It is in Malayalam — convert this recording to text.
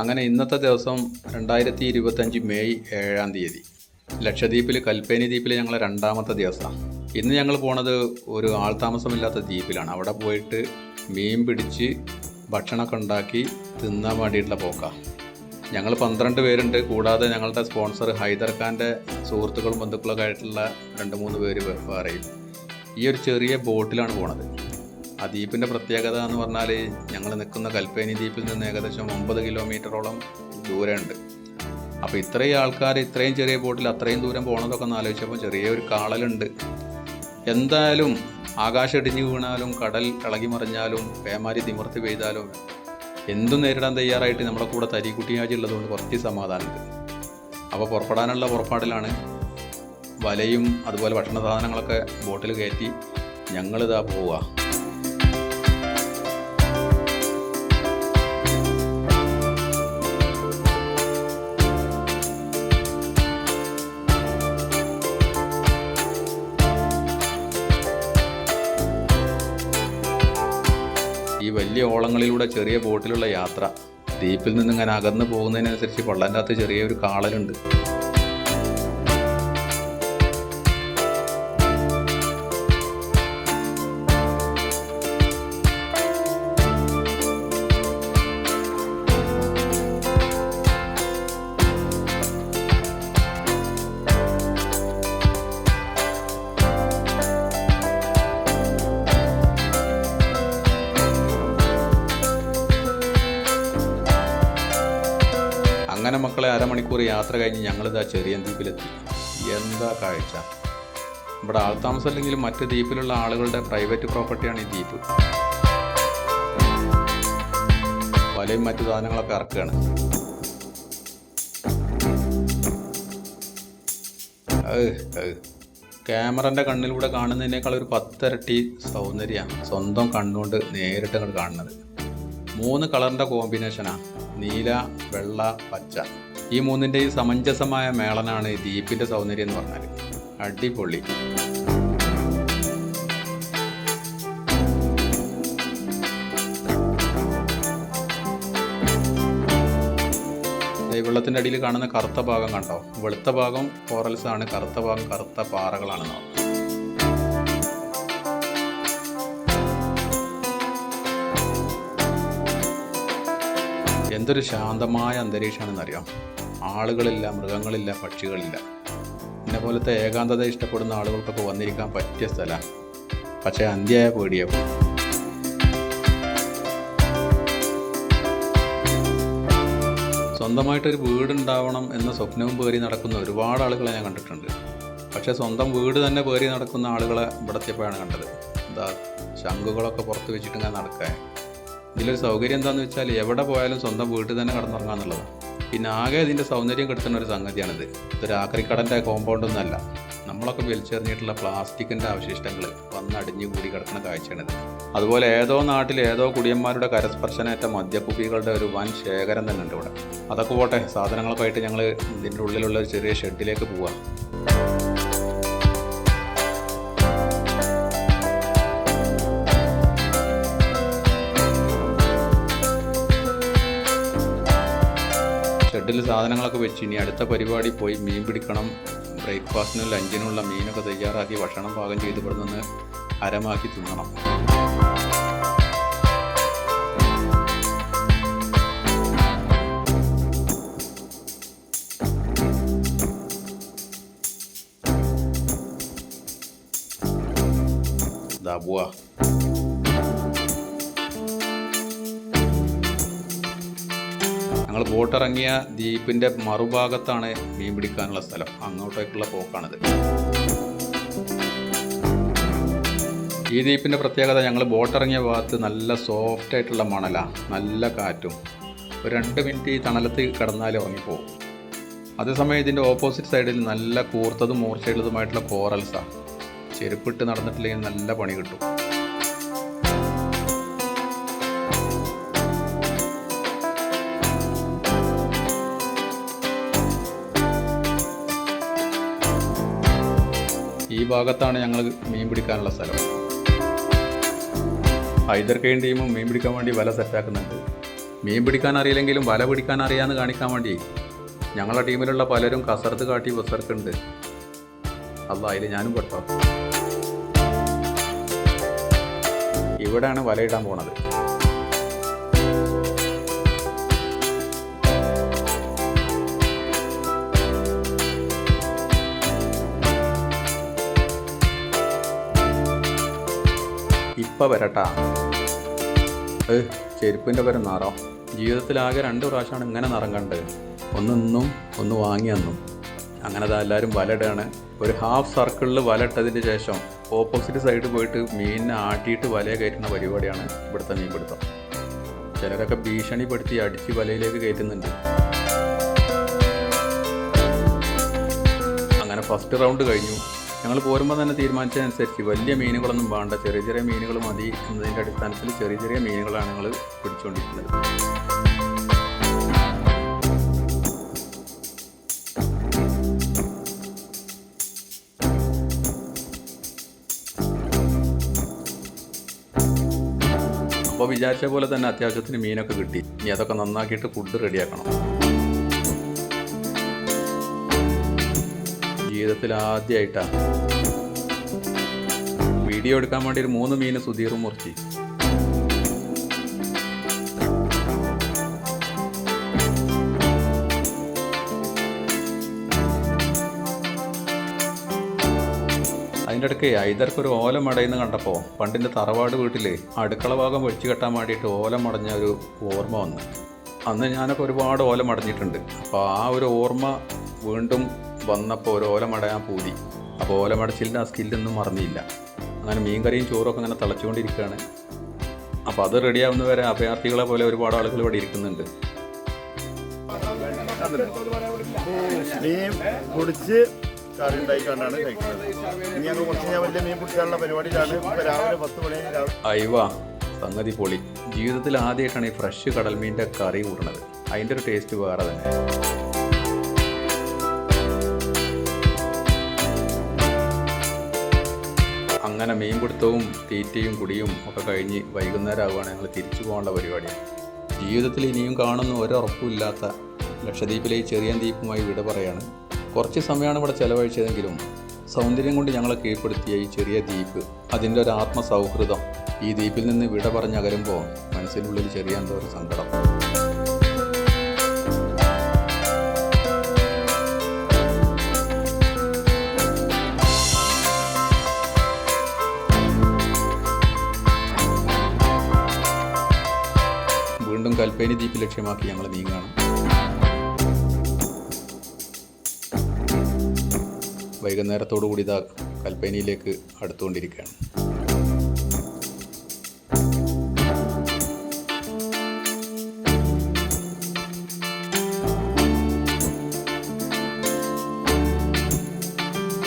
അങ്ങനെ ഇന്നത്തെ ദിവസം രണ്ടായിരത്തി ഇരുപത്തഞ്ച് മെയ് ഏഴാം തീയതി. ലക്ഷദ്വീപിൽ കൽപ്പേനി ദ്വീപിൽ ഞങ്ങളെ രണ്ടാമത്തെ ദിവസമാണ് ഇന്ന് ഞങ്ങൾ പോണത് ഒരു ആൾതാമസമില്ലാത്ത ദ്വീപിലാണ്. അവിടെ പോയിട്ട് മീൻ പിടിച്ച് ഭക്ഷണമൊക്കെ ഉണ്ടാക്കി തിന്നാൻ വേണ്ടിയിട്ടുള്ള പോക്കാണ് ഞങ്ങൾ പന്ത്രണ്ട് പേരുണ്ട്. കൂടാതെ ഞങ്ങളുടെ സ്പോൺസർ ഹൈദർ ഖാന്റെ സുഹൃത്തുക്കളും ബന്ധുക്കളൊക്കെ ആയിട്ടുള്ള രണ്ട് മൂന്ന് പേര് വേറെയും. ഈ ഒരു ചെറിയ ബോട്ടിലാണ് പോണത്. ആ ദ്വീപിന്റെ പ്രത്യേകത എന്ന് പറഞ്ഞാൽ ഞങ്ങൾ നിൽക്കുന്ന കൽപ്പേനി ദ്വീപിൽ നിന്ന് ഏകദേശം ഒമ്പത് കിലോമീറ്ററോളം ദൂരമുണ്ട്. അപ്പോൾ ഇത്രയും ആൾക്കാർ ഇത്രയും ചെറിയ ബോട്ടിൽ അത്രയും ദൂരം പോകണതൊക്കെ ഒന്ന് ആലോചിച്ചപ്പോൾ ചെറിയൊരു കാളലുണ്ട്. എന്തായാലും ആകാശം ഇടിഞ്ഞു വീണാലും കടൽ ഇളകി മറിഞ്ഞാലും പേമാരി തിമിർത്തി പെയ്താലും എന്തും നേരിടാൻ തയ്യാറായിട്ട് നമ്മുടെ കൂടെ തരിക്കുട്ടിയാജി ഉള്ളതുകൊണ്ട് കുറച്ച് സമാധാനമുണ്ട്. അപ്പോൾ പുറപ്പെടാനുള്ള പുറപ്പാടിലാണ്. വലയും അതുപോലെ ഭക്ഷണ സാധനങ്ങളൊക്കെ ബോട്ടിൽ കയറ്റി ഞങ്ങളിതാ പോവുക. വലിയ ഓളങ്ങളിലൂടെ ചെറിയ ബോട്ടിലുള്ള യാത്ര. ദ്വീപിൽ നിന്ന് ഇങ്ങനെ അകന്ന് പോകുന്നതിനനുസരിച്ച് പള്ളന്റെ അകത്ത് ചെറിയൊരു കാളലുണ്ട് അരമണിക്കൂർ യാത്ര കഴിഞ്ഞ് ഞങ്ങളിതാ ചെറിയ ദ്വീപിലെത്തി. എന്താ കാഴ്ച? ഇവിടെ ആൾത്താമസം അല്ലെങ്കിലും മറ്റ് ദ്വീപിലുള്ള ആളുകളുടെ പ്രൈവറ്റ് പ്രോപ്പർട്ടിയാണ് ഈ ദ്വീപ്. വലയും മറ്റു സാധനങ്ങളൊക്കെ ഇറക്കുകയാണ്. ക്യാമറന്റെ കണ്ണിലൂടെ കാണുന്നതിനേക്കാൾ ഒരു പത്തരട്ടി സൗന്ദര്യമാണ് സ്വന്തം കണ്ണുകൊണ്ട് നേരിട്ട് അങ്ങോട്ട് കാണുന്നത്. മൂന്ന് കളറിന്റെ കോമ്പിനേഷനാണ് നീല വെള്ള പച്ച. ഈ മൂന്നിന്റെയും സമഞ്ജസമായ മേളനാണ് ദ്വീപിന്റെ സൗന്ദര്യം എന്ന് പറഞ്ഞാൽ അടിപൊളി. വെള്ളത്തിന്റെ അടിയിൽ കാണുന്ന കറുത്ത ഭാഗം കണ്ടോ? വെളുത്ത ഭാഗം കോറൽസ് ആണ് കറുത്ത ഭാഗം കറുത്ത പാറകളാണെന്നോ എന്തൊരു ശാന്തമായ അന്തരീക്ഷമാണെന്നറിയാം. ആളുകളില്ല മൃഗങ്ങളില്ല പക്ഷികളില്ല. എന്നെ പോലത്തെ ഏകാന്തത ഇഷ്ടപ്പെടുന്ന ആളുകൾക്കൊക്കെ വന്നിരിക്കാൻ പറ്റിയ സ്ഥലമാണ് പക്ഷേ അന്ത്യായ പേടിയാവും സ്വന്തമായിട്ടൊരു വീടുണ്ടാവണം എന്ന സ്വപ്നവും പേറി നടക്കുന്ന ഒരുപാട് ആളുകളെ ഞാൻ കണ്ടിട്ടുണ്ട്. പക്ഷേ സ്വന്തം വീട് തന്നെ പേറി നടക്കുന്ന ആളുകളെ ഇവിടെ എത്തിയപ്പോഴാണ് കണ്ടത്. എന്താ ശംഖുകളൊക്കെ പുറത്ത് വെച്ചിട്ട് ഞാൻ നടക്കാൻ ഇതിലൊരു സൗകര്യം എന്താണെന്ന് വെച്ചാൽ എവിടെ പോയാലും സ്വന്തം വീട്ടിൽ തന്നെ കടന്നിറങ്ങാന്നുള്ളതാണ്. പിന്നെ ആകെ ഇതിന്റെ സൗന്ദര്യം കെടുത്തുന്ന ഒരു സംഗതിയാണിത്. ഇതൊരു ആക്രിക്കടന്റെ കോമ്പൗണ്ടൊന്നുമല്ല നമ്മളൊക്കെ വലിച്ചെറിഞ്ഞിട്ടുള്ള പ്ലാസ്റ്റിക്കിന്റെ അവശിഷ്ടങ്ങൾ വന്നടിഞ്ഞു കൂടി കിടക്കുന്ന കാഴ്ചയാണിത്. അതുപോലെ ഏതോ നാട്ടിൽ ഏതോ കുടിയന്മാരുടെ കരസ്പർശനേറ്റ മദ്യക്കുപ്പികളുടെ ഒരു വൻ ശേഖരം തന്നെ ഉണ്ട് ഇവിടെ. അതൊക്കെ പോട്ടെ സാധനങ്ങളൊക്കെ ആയിട്ട് ഞങ്ങൾ ഇതിന്റെ ഉള്ളിലുള്ള ഒരു ചെറിയ ഷെഡിലേക്ക് പോവാം സാധനങ്ങളൊക്കെ വെച്ച് ഇനി അടുത്ത പരിപാടി പോയി മീൻ പിടിക്കണം. ബ്രേക്ക്ഫാസ്റ്റിനും ലഞ്ചിനുള്ള മീനൊക്കെ തയ്യാറാക്കി ഭക്ഷണം പാകം ചെയ്ത് ഇവിടെ നിന്ന് അരമാക്കി തിന്നണം. ദാ ഞങ്ങൾ ബോട്ടിറങ്ങിയ ദ്വീപിന്റെ മറുഭാഗത്താണ് മീൻ പിടിക്കാനുള്ള സ്ഥലം. അങ്ങോട്ടേക്കുള്ള പോക്കാണിത്. ഈ ദ്വീപിന്റെ പ്രത്യേകത ഞങ്ങൾ ബോട്ടിറങ്ങിയ ഭാഗത്ത് നല്ല സോഫ്റ്റ് ആയിട്ടുള്ള മണലാണ് നല്ല കാറ്റും. ഒരു രണ്ട് മിനിറ്റ് ഈ തണലത്ത് കിടന്നാൽ ഉറങ്ങിപ്പോവും. അതേസമയം ഇതിന്റെ ഓപ്പോസിറ്റ് സൈഡിൽ നല്ല കൂർത്തതും മൂർച്ചയുള്ളതുമായിട്ടുള്ള കോറൽസാണ് ചെരുപ്പിട്ട് നടന്നിട്ടില്ലെങ്കിൽ നല്ല പണി കിട്ടും. ഭാഗത്താണ് ഞങ്ങൾ മീൻ പിടിക്കാനുള്ള സ്ഥലം. ഹൈദർ കെയും ടീമും മീൻ പിടിക്കാൻ വേണ്ടി വല സെറ്റാക്കുന്നുണ്ട് മീൻ പിടിക്കാൻ അറിയില്ലെങ്കിലും വല പിടിക്കാൻ അറിയാമെന്ന് കാണിക്കാൻ വേണ്ടി ഞങ്ങളുടെ ടീമിലുള്ള പലരും കസർത്ത് കാട്ടി ബസർക്കുണ്ട്. അല്ല അതിൽ ഞാനും പെട്ടോ ഇവിടെയാണ് വലയിടാൻ പോണത്. ഇപ്പൊ വരട്ടാ. ഏ ചെരുപ്പിന്റെ പേരെ നിറം? ജീവിതത്തിലാകെ രണ്ട് പ്രാവശ്യമാണ് ഇങ്ങനെ നിറം കണ്ടത് ഒന്ന് ഇന്നും ഒന്ന് വാങ്ങി തന്നും അങ്ങനെ എല്ലാവരും വലയിടുകയാണ് ഒരു ഹാഫ് സർക്കിളിൽ വല ഇട്ടതിന് ശേഷം ഓപ്പോസിറ്റ് സൈഡ് പോയിട്ട് മീനിനെ ആട്ടിയിട്ട് വലയെ കയറ്റുന്ന പരിപാടിയാണ് ഇവിടുത്തെ മീൻ പിടുത്തം ചിലരൊക്കെ ഭീഷണിപ്പെടുത്തി അടിച്ച് വലയിലേക്ക് കയറ്റുന്നുണ്ട്. അങ്ങനെ ഫസ്റ്റ് റൗണ്ട് കഴിഞ്ഞു. ഞങ്ങൾ പോരുമ്പോൾ തന്നെ തീരുമാനിച്ചതനുസരിച്ച് വലിയ മീനുകളൊന്നും വേണ്ട. ചെറിയ ചെറിയ മീനുകൾ മതി എന്നതിന്റെ അടിസ്ഥാനത്തിൽ ചെറിയ ചെറിയ മീനുകളാണ് ഞങ്ങൾ പിടിച്ചുകൊണ്ടിരിക്കുന്നത് അപ്പോൾ വിചാരിച്ച പോലെ തന്നെ അത്യാവശ്യത്തിന് മീനൊക്കെ കിട്ടി. ഇനി അതൊക്കെ നന്നാക്കിയിട്ട് ഫുഡ് റെഡിയാക്കണം ജീവിതത്തിൽ ആദ്യമായിട്ടാണ് വീഡിയോ എടുക്കാൻ വേണ്ടി ഒരു മൂന്ന് മീന് സുധീറും മുറിച്ച്. അതിന്റെ ഇടയ്ക്ക് ഐതർക്കൊരു ഓല മടയുന്ന കണ്ടപ്പോൾ പണ്ടിന്റെ തറവാട് വീട്ടിൽ അടുക്കള ഭാഗം വെച്ച് കെട്ടാൻ വേണ്ടിയിട്ട് ഓല മടഞ്ഞ ഒരു ഓർമ്മ വന്നു. അന്ന് ഞാനൊക്കെ ഒരുപാട് ഓല മടഞ്ഞിട്ടുണ്ട് അപ്പോൾ ആ ഒരു ഓർമ്മ വീണ്ടും വന്നപ്പോൾ ഒരു ഓല മടയാൻ പൂതി. അപ്പോൾ ഓല മടച്ചിലിന്റെ ആ സ്കില്ലൊന്നും മറന്നില്ല. അങ്ങനെ മീൻകറിയും ചോറൊക്കെ അങ്ങനെ തിളച്ചുകൊണ്ടിരിക്കുകയാണ് അപ്പോൾ അത് റെഡിയാവുന്ന വരെ അഭയാർത്ഥികളെ പോലെ ഒരുപാട് ആളുകൾ ഇവിടെ ഇരിക്കുന്നുണ്ട്. മീൻ പൊടിച്ച് കറി ഉണ്ടായിക്കൊണ്ടാണ് കഴിക്കുന്നത്. ഇനി ഞങ്ങൾ കുറച്ച് ഞാൻ വലിയ മീൻ പിടിക്കാനുള്ള പരിപാടിയിലാണ് ഇപ്പോൾ രാവിലെ പത്ത് മണി അയവ സംഗതി പൊളി. ജീവിതത്തിൽ ആദ്യമായിട്ടാണ് ഈ ഫ്രഷ് കടൽ മീനിന്റെ കറി കൂടുന്നത് അതിന്റെ ഒരു ടേസ്റ്റ് വേറെ തന്നെ. അങ്ങനെ മീൻ പിടുത്തവും തീറ്റയും കുടിയും ഒക്കെ കഴിഞ്ഞ് വൈകുന്നേരം ആവുകയാണ് ഞങ്ങൾ തിരിച്ചു പോകേണ്ട പരിപാടിയാണ് ജീവിതത്തിൽ ഇനിയും കാണുന്ന ഒരറപ്പുമില്ലാത്ത ലക്ഷദ്വീപിലെ ഈ ചെറിയ ദ്വീപുമായി വിട പറയാണ്. കുറച്ച് സമയമാണ് ഇവിടെ ചെലവഴിച്ചതെങ്കിലും സൗന്ദര്യം കൊണ്ട് ഞങ്ങളെ കീഴ്പ്പെടുത്തിയ ഈ ചെറിയ ദ്വീപ് അതിന്റെ ഒരു ആത്മസൗഹൃദം ഈ ദ്വീപിൽ നിന്ന് വിട പറഞ്ഞകലുമ്പോൾ മനസ്സിനുള്ളിൽ ചെറിയ എന്തോ ഒരു സങ്കടം. കൽപ്പേനി ദ്വീപ് ലക്ഷ്യമാക്കി ഞങ്ങൾ നീങ്ങുകയാണ്. വൈകുന്നേരത്തോടു കൂടി ഇതാ കൽപ്പേനിയിലേക്ക് അടുത്തുകൊണ്ടിരിക്കുകയാണ്.